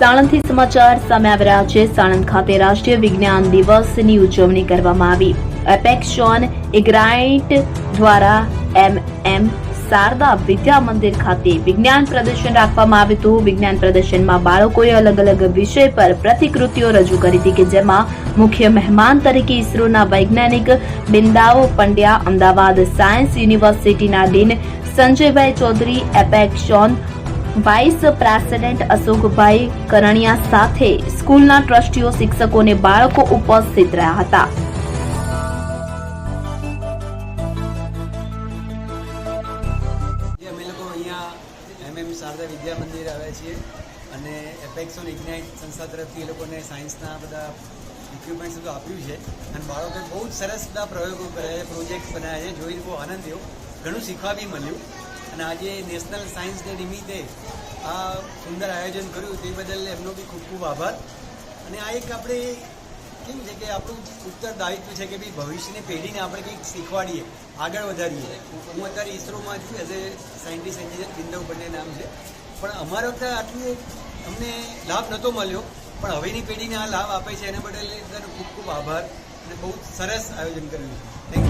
સાણંદથી સમાચાર, સામે આવી રહ્યા છે સાણંદ ખાતે રાષ્ટ્રીય વિજ્ઞાન દિવસની ઉજવણી કરવામાં આવી. એપેક્સોન ઇગ્રાઇટ દ્વારા એમ એમ શારદા વિદ્યા મંદિર ખાતે વિજ્ઞાન પ્રદર્શન રાખવામાં આવ્યું હતું. વિજ્ઞાન પ્રદર્શનમાં બાળકોએ અલગ અલગ વિષય પર પ્રતિકૃતિઓ રજૂ કરી હતી કે જેમાં મુખ્ય મહેમાન તરીકે ઇસરોના વૈજ્ઞાનિક બિંદાઓ પંડ્યા અમદાવાદ સાયન્સ યુનિવર્સિટીના dean Sanjaybhai Chaudhary Apexon vice president Ashokbhai Karaniya સાથે સ્કૂલના ટ્રસ્ટીઓ, શિક્ષકો અને બાળકો ઉપસ્થિત રહ્યા હતા. અમે લોકો અહીંયા એમએમ શારદા વિદ્યા મંદિર આવ્યા અને એપેક્સોન ઇગ્નાઇટ સંસ્થા તરફથી એ લોકોને સાયન્સના બધા ઇક્વિપમેન્ટ્સ આપ્યું છે અને બાળકોએ બહુ સરસ બધા પ્રયોગો કર્યા છે, પ્રોજેક્ટ્સ બનાવ્યા છે, જોઈને બહુ આનંદ થયો. ઘણું શીખવા બી મળ્યું. અને આજે નેશનલ સાયન્સ ડે નિમિત્તે આ સુંદર આયોજન કર્યું તે બદલ એમનો બી ખૂબ ખૂબ આભાર. અને આ એક આપણે કેમ છે કે આપણું ઉત્તરદાયિત્વ છે કે ભાઈ ભવિષ્યની પેઢીને આપણે કંઈક શીખવાડીએ, આગળ વધારીએ. હું અત્યારે ઇસરોમાં છું એઝ એ સાયન્ટિસ્ટ એન્જિનિયર બિંદવ બંને નામ છે. પણ અમારા વખતે આટલું અમને લાભ નહોતો મળ્યો, પણ હવેની પેઢીને આ લાભ આપે છે એના બદલ ખૂબ ખૂબ આભાર અને બહુ સરસ આયોજન કર્યું છે. થેન્ક